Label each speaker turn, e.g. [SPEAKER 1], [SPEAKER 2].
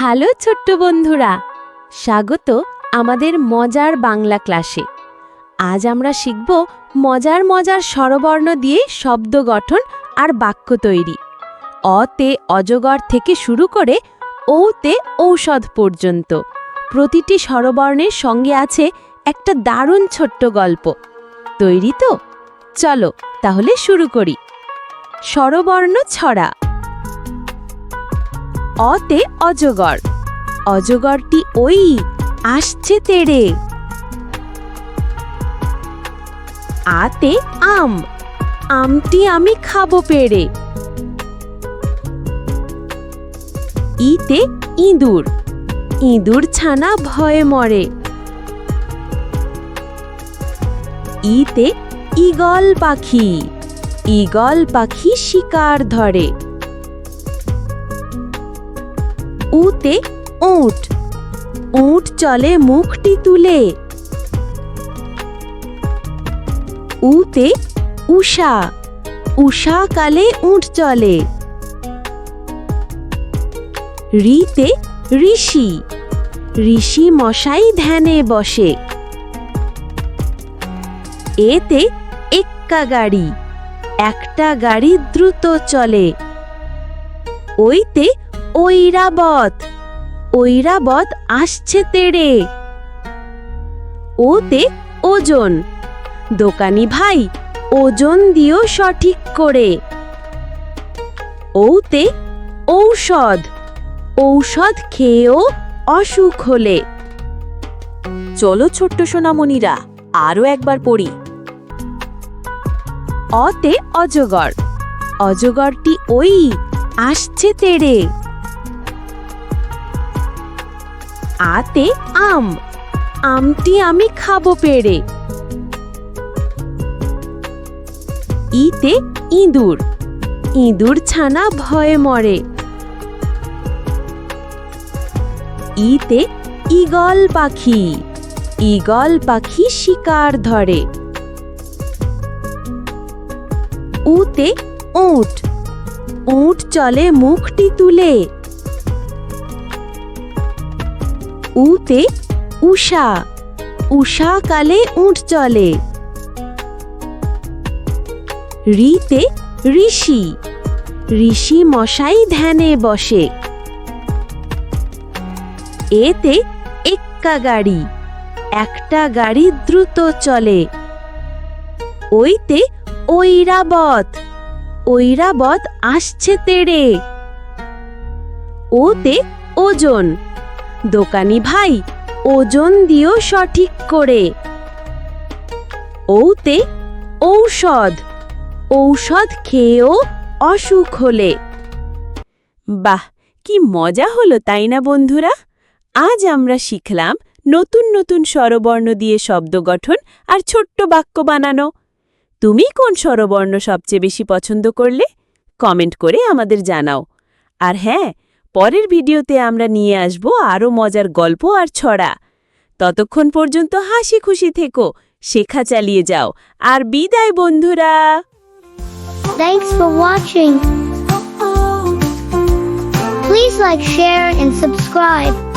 [SPEAKER 1] Hello ছোট্ট বন্ধুরা, স্বাগত আমাদের মজার বাংলা ক্লাসে। আজ আমরা শিখব মজার মজার স্বরবর্ণ দিয়ে শব্দ গঠন আর বাক্য তৈরি। অতে অজগর থেকে শুরু করে ঔতে ঔষধ পর্যন্ত। প্রতিটি স্বরবর্ণের সঙ্গে আছে একটা দারুণ ছোট্ট গল্প। তৈরি তো? চলো তাহলে শুরু করি। স্বরবর্ণ ছড়া। অতে অজগর। অজগরটি ওই, আসছে তেড়ে। আতে আম। আমটি আমি খাব পেড়ে। ইতে ইঁদুর। ইঁদুর ছানা ভয়ে মরে। ইতে ইগল পাখি। ইগল পাখি শিকার ধরে। উতে উট। উট চলে মুখটি তুলে। উতে উষা। উষা কালে উট চলে। রিতে ঋষি। ঋষি মশাই ধ্যানে বসে। এতে এক্কা গাড়ি। একটা গাড়ি দ্রুত চলে। ওইতে ঐরাবত ঐরাবত আসছে তেড়ে। ওতে ওজন, দোকানি ভাই ওজন দিও সঠিক করে। ওতে ঔষধ ঔষধ খেয়েও অসুখ হলে। চলো ছোট্ট সোনামণিরা আরও একবার পড়ি। অতে অজগর, অজগরটি ওই আসছে তেড়ে। আতে আম। আমটি আমি খাব পেড়ে। ইতে ইঁদুর। ইঁদুর ছানা ভয়ে মরে। ইতে ইগল পাখি। ইগল পাখি শিকার ধরে। উতে উট। উট চলে মুখটি তুলে। উতে উষা উষা কালে উঠ চলে। রিতে ঋষি। ঋষি মশাই ধ্যানে বসে। এতে এক্কা গাড়ি। একটা গাড়ি দ্রুত চলে। ওইতে ঐরাবত। ঐরাবত আসছে তেড়ে। ওতে ওজন। দোকানি ভাই, ওজন দিও সঠিক করে। ওতে ঔষধ ঔষধ খেয়েও অসুখ হলে। বাহ, কি মজা হলো, তাই না বন্ধুরা? আজ আমরা শিখলাম নতুন নতুন স্বরবর্ণ দিয়ে শব্দ গঠন আর ছোট্ট বাক্য বানানো। তুমি কোন স্বরবর্ণ সবচেয়ে বেশি পছন্দ করলে? কমেন্ট করে আমাদের জানাও। আর হ্যাঁ পরের ভিডিওতে আমরা নিয়ে আসব আরও মজার গল্প আর ছড়া ততক্ষণ পর্যন্ত হাসি খুশি থেকো শেখা চালিয়ে যাও আর বিদায় বন্ধুরা
[SPEAKER 2] Thanks for watching. Please like, share, and subscribe.